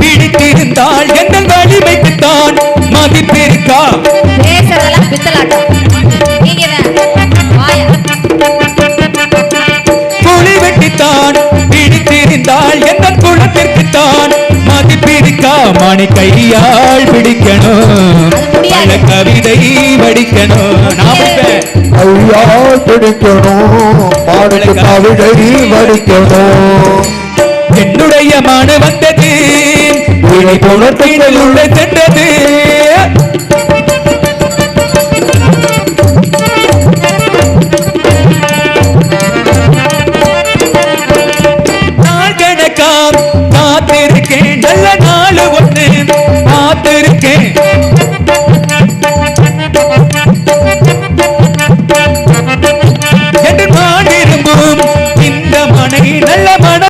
பிடித்திருந்தால் எந்த வலிமைக்குத்தான் மதிப்பிருக்கா பேசுறதெல்லாம் பித்தலாட்டம். நீங்க தான் வாயா. புலி வெட்டித்தான் பிடித்திருந்தால் எந்த குளத்திற்குத்தான் மதிப்பிருக்கா மணி கையால் பிடிக்கணும் பல கவிதை வடிக்கணும். நான் ஐயா பிடிக்கணும் பாடலுக்கு கவிதை வடிக்கணும். தேவை போன தைடல் உள்ளே சென்றது நாள்கணக்காம் காத்திருக்கேன். நல்ல நாள் ஒன்று காத்திருக்கேன். நல்ல